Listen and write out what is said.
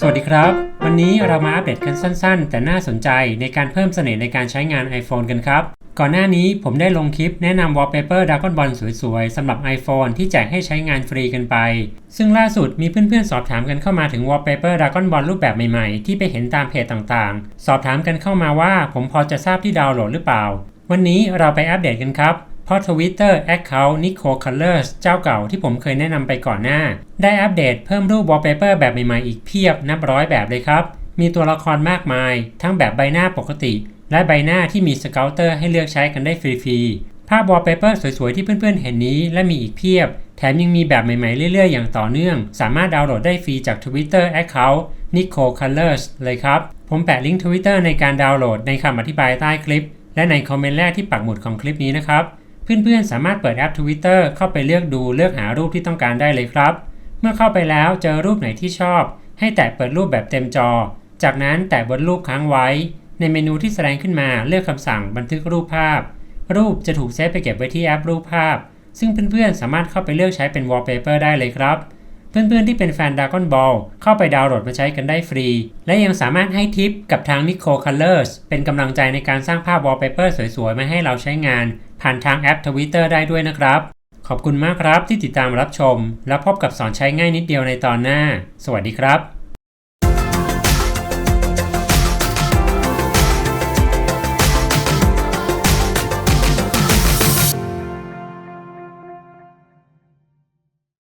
สวัสดีครับ วันนี้เรามาอัปเดตกันสั้นๆ แต่น่าสนใจในการเพิ่มเสน่ห์ในการใช้งาน iPhone กันครับ ก่อนหน้านี้ผมได้ลงคลิปแนะนำ Wallpaper Dragon Ball สวยๆสำหรับ iPhone ที่แจกให้ใช้งานฟรีกันไป ซึ่งล่าสุดมีเพื่อนๆ สอบถามกันเข้ามาถึง Wallpaper Dragon Ball รูปแบบใหม่ๆ ที่ไปเห็นตามเพจต่างๆ สอบถามกันเข้ามาว่าผมพอจะทราบที่ดาวน์โหลดหรือเปล่า วันนี้เราไปอัปเดตกันครับ เพราะ Twitter Account Nico Colors เจ้าเก่าที่ผมเคยแนะนำไปก่อนหน้า ได้อัปเดตเพิ่มรูป wallpaper แบบใหม่ๆอีกเพียบนับร้อยแบบเลยครับ มีตัวละครมากมาย ทั้งแบบใบหน้าปกติ และใบหน้าที่มีสเกลเตอร์ให้เลือกใช้กันได้ฟรีๆ ภาพ wallpaper สวยๆ ที่เพื่อนๆเห็นนี้และมีอีกเพียบ แถมยังมีแบบใหม่ๆ เรื่อยๆ อย่างต่อเนื่อง สามารถดาวน์โหลดได้ฟรีจาก Twitter Account Nico Colors เลยครับ ผมแปะลิงก์ Twitter ในการดาวน์โหลดในคำอธิบายใต้คลิป และในคอมเมนต์แรกที่ปักหมุดของคลิปนี้นะครับ เพื่อนๆ สามารถเปิดแอป Twitter เข้าไปเลือกดูเลือกหารูปที่ต้องการได้เลยครับ เมื่อเข้าไปแล้วเจอรูปไหนที่ชอบ ให้แตะเปิดรูปแบบเต็มจอ จากนั้นแตะบนรูปค้างไว้ ในเมนูที่แสดงขึ้นมาเลือกคำสั่งบันทึกรูปภาพ รูปจะถูกเซฟไปเก็บไว้ที่แอปรูปภาพ ซึ่งเพื่อนๆ สามารถเข้าไปเลือกใช้เป็นวอลเปเปอร์ได้เลยครับ เพื่อนๆที่เป็นแฟน Dragon Ball เข้าไปดาวน์โหลดมาใช้กันได้ฟรี และยังสามารถให้ทิปกับทาง Nico Colors เป็นกำลังใจในการสร้างภาพ wallpaper สวยๆ มาให้เราใช้งาน ผ่านทางแอป Twitter ได้ด้วยนะครับ ขอบคุณมากครับที่ติดตามรับชม แล้วพบกับสอนใช้ง่ายนิดเดียวในตอนหน้า สวัสดีครับ